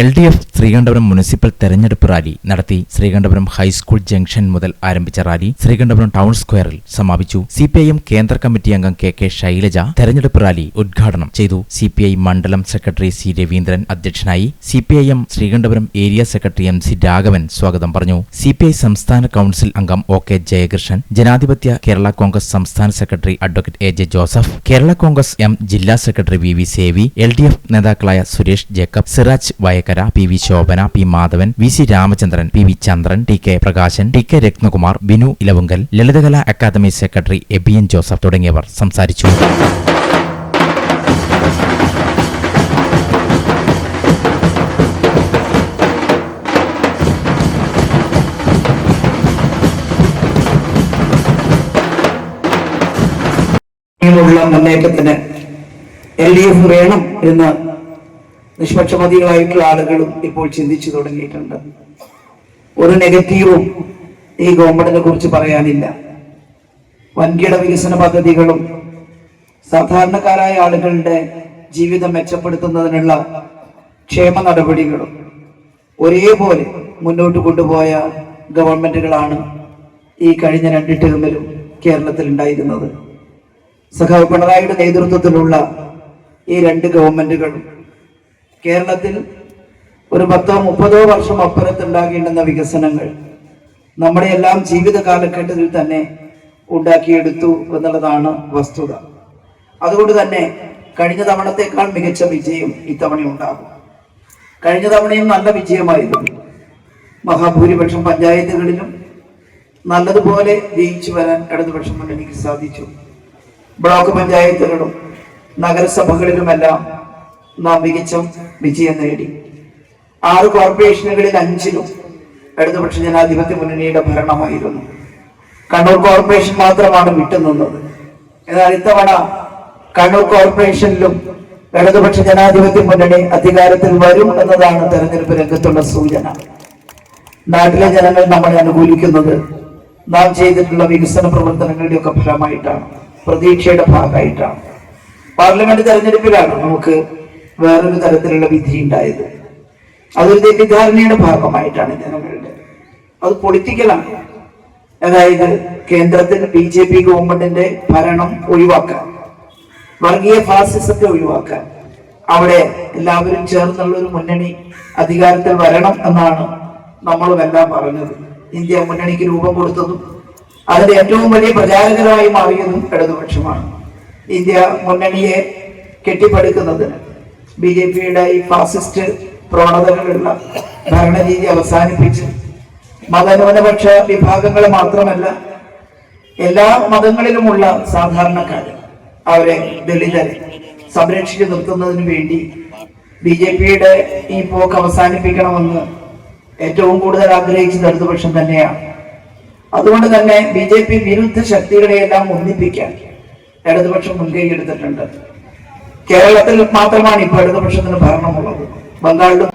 L D F Sreekandapuram municipal തെരഞ്ഞെടുപ്പ് rally നടത്തി Sreekandapuram high school junction മുതൽ ആരംഭിച്ച റാലി ശ്രീകണ്ഠപുരം ടൗൺ സ്ക്വയറിൽ സമാപിച്ചു. സി കേന്ദ്ര കമ്മിറ്റി അംഗം കെ കെ ശൈലജ തെരഞ്ഞെടുപ്പ് റാലി ഉദ്ഘാടനം ചെയ്തു. സി മണ്ഡലം സെക്രട്ടറി സി രവീന്ദ്രൻ അധ്യക്ഷനായി C Sreekandapuram area secretary M C Raghavan സ്വാഗതം പറഞ്ഞു. സി സംസ്ഥാന കൌൺസിൽ അംഗം ഒ കെ ജയകൃഷ്ണൻ ജനാധിപത്യ കേരള കോൺഗ്രസ് സംസ്ഥാന secretary advocate A J Joseph Kerala Congress M ജില്ലാ secretary V V Sevi L D F നേതാക്കളായ Suresh Jacob Siraj Vayakkara P V Shobhana P Madhavan V C Ramachandran P V Chandran T K Prakashan T K Ratnakumar Binu Elavunkal Lalithakala academy secretary Ebian Joseph തുടങ്ങിയവർ സംസാരിച്ചു. ുള്ള മുന്നേറ്റത്തിന് L D F വേണം എന്ന് നിഷ്പക്ഷമതികളായിട്ടുള്ള ആളുകളും ഇപ്പോൾ ചിന്തിച്ചു തുടങ്ങിയിട്ടുണ്ട്. ഒരു നെഗറ്റീവും ഈ ഗവൺമെന്റിനെ കുറിച്ച് പറയാനില്ല. വൻകിട വികസന പദ്ധതികളും സാധാരണക്കാരായ ആളുകളുടെ ജീവിതം മെച്ചപ്പെടുത്തുന്നതിനുള്ള ക്ഷേമ നടപടികളും ഒരേപോലെ മുന്നോട്ട് കൊണ്ടുപോയ ഗവൺമെന്റുകളാണ് ഈ കഴിഞ്ഞ രണ്ട് ടേമിലും കേരളത്തിൽ ഉണ്ടായിരുന്നത്. സഖാവ് പിണറായിയുടെ നേതൃത്വത്തിലുള്ള ഈ രണ്ട് ഗവൺമെന്റുകളും കേരളത്തിൽ ഒരു പത്തോ മുപ്പതോ വർഷം അപ്പുറത്തുണ്ടാകേണ്ടുന്ന വികസനങ്ങൾ നമ്മുടെ എല്ലാം ജീവിത കാലഘട്ടത്തിൽ തന്നെ ഉണ്ടാക്കിയെടുത്തു എന്നുള്ളതാണ് വസ്തുത. അതുകൊണ്ട് തന്നെ കഴിഞ്ഞ തവണത്തേക്കാൾ മികച്ച വിജയം ഇത്തവണ ഉണ്ടാകും. കഴിഞ്ഞ തവണയും നല്ല വിജയമായിരുന്നു. മഹാഭൂരിപക്ഷം പഞ്ചായത്തുകളിലും നല്ലതുപോലെ ജയിച്ചു വരാൻ ഇടതുപക്ഷം മുന്നണിക്ക് സാധിച്ചു. ബ്ലോക്ക് പഞ്ചായത്തുകളും നഗരസഭകളിലുമെല്ലാം നാം മികച്ച വിജയം നേടി. ആറ് കോർപ്പറേഷനുകളിൽ അഞ്ചിലും ഇടതുപക്ഷ ജനാധിപത്യ മുന്നണിയുടെ ഭരണമായിരുന്നു. കണ്ണൂർ കോർപ്പറേഷൻ മാത്രമാണ് വിട്ടുനിന്നത്. എന്നാൽ ഇത്തവണ കണ്ണൂർ കോർപ്പറേഷനിലും ഇടതുപക്ഷ ജനാധിപത്യ മുന്നണി അധികാരത്തിൽ വരും എന്നതാണ് തെരഞ്ഞെടുപ്പ് രംഗത്തുള്ള സൂചന. നാട്ടിലെ ജനങ്ങൾ നമ്മളെ അനുകൂലിക്കുന്നത് നാം ചെയ്തിട്ടുള്ള വികസന പ്രവർത്തനങ്ങളുടെ ഒക്കെ ഫലമായിട്ടാണ് പ്രതീക്ഷയുടെ ഭാഗമായിട്ടാണ്. പാർലമെന്റ് തെരഞ്ഞെടുപ്പിലാണ് നമുക്ക് വേറൊരു തരത്തിലുള്ള വിധി ഉണ്ടായത് അതൊരു തെറ്റിദ്ധാരണയുടെ ഭാഗമായിട്ടാണ് ജനങ്ങളുടെ അത് പൊളിറ്റിക്കലാണ്. അതായത് കേന്ദ്രത്തിൽ ബി ജെ പി ഗവൺമെന്റിന്റെ ഭരണം ഒഴിവാക്കാൻ വർഗീയ ഫാസിസത്തെ ഒഴിവാക്കാൻ അവിടെ എല്ലാവരും ചേർന്നുള്ള ഒരു മുന്നണി അധികാരത്തിൽ വരണം എന്നാണ് നമ്മളും എല്ലാം പറഞ്ഞത്. ഇന്ത്യ മുന്നണിക്ക് രൂപം കൊടുത്തതും അതിന്റെ ഏറ്റവും വലിയ പ്രചാരകരായി മാറിയതും ഇടതുപക്ഷമാണ്. ഇന്ത്യ മുന്നണിയെ കെട്ടിപ്പടുക്കുന്നതിന് ബി ജെ പിയുടെ ഈ ഫാസിസ്റ്റ് പ്രവണതകളുള്ള ഭരണരീതി അവസാനിപ്പിച്ച് മതന്യൂനപക്ഷ വിഭാഗങ്ങൾ മാത്രമല്ല എല്ലാ മതങ്ങളിലുമുള്ള സാധാരണക്കാർ അവരെ ദളിതരെ സംരക്ഷിച്ചു നിർത്തുന്നതിന് വേണ്ടി ബി ജെ പിയുടെ ഈ പോക്ക് അവസാനിപ്പിക്കണമെന്ന് ഏറ്റവും കൂടുതൽ ആഗ്രഹിച്ചത് ഇടതുപക്ഷം തന്നെയാണ്. അതുകൊണ്ട് തന്നെ ബി ജെ പി വിരുദ്ധ ശക്തികളെയെല്ലാം ഒന്നിപ്പിക്കാൻ ഇടതുപക്ഷം മുൻകൈ എടുത്തിട്ടുണ്ട്. കേരളത്തിൽ മാത്രമാണ് ഇപ്പോൾ ഇടതുപക്ഷത്തിന് ഭരണമുള്ളത്. ബംഗാളിലും